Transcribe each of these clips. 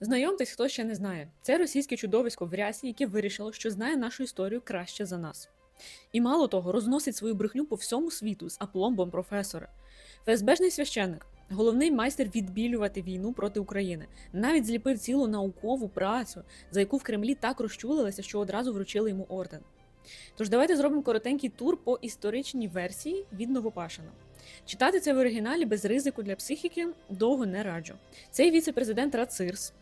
Знайомтесь, хто ще не знає. Це російське чудовисько в рясі, яке вирішило, що знає нашу історію краще за нас. І мало того, розносить свою брехню по всьому світу з апломбом професора. ФСБшний священник, головний майстер відбілювати війну проти України, навіть зліпив цілу наукову працю, за яку в Кремлі так розчулилися, що одразу вручили йому орден. Тож давайте зробимо коротенький тур по історичній версії від Новопашина. Читати це в оригіналі без ризику для психіки довго не раджу. Цей віце-президент Рацирс,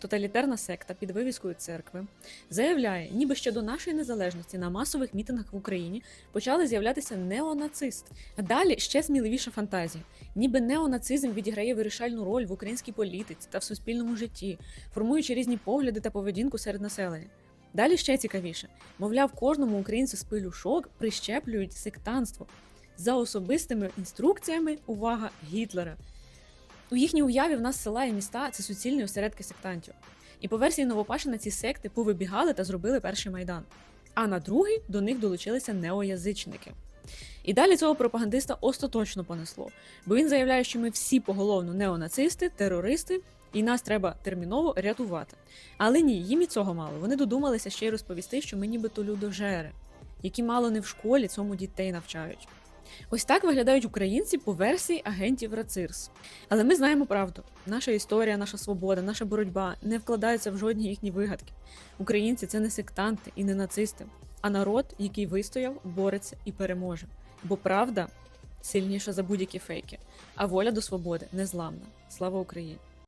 тоталітарна секта під вивіскою церкви, заявляє, ніби ще до нашої незалежності на масових мітингах в Україні почали з'являтися неонацисти. Далі ще сміливіша фантазія. Ніби неонацизм відіграє вирішальну роль в українській політиці та в суспільному житті, формуючи різні погляди та поведінку серед населення. Далі ще цікавіше: мовляв, кожному українцю з пилюшок прищеплюють сектанство за особистими інструкціями, увага, Гітлера. У їхній уяві в нас села і міста це суцільні осередки сектантів. І по версії Новопашина ці секти повибігали та зробили перший майдан. А на другий до них долучилися неоязичники. І далі цього пропагандиста остаточно понесло, бо він заявляє, що ми всі поголовно неонацисти, терористи, і нас треба терміново рятувати. Але ні, їм і цього мало. Вони додумалися ще й розповісти, що ми нібито людожери, які мало не в школі цьому дітей навчають. Ось так виглядають українці по версії агентів Рацирс. Але ми знаємо правду: наша історія, наша свобода, наша боротьба не вкладаються в жодні їхні вигадки. Українці це не сектанти і не нацисти, а народ, який вистояв, бореться і переможе. Бо правда сильніша за будь-які фейки, а воля до свободи незламна. Слава Україні!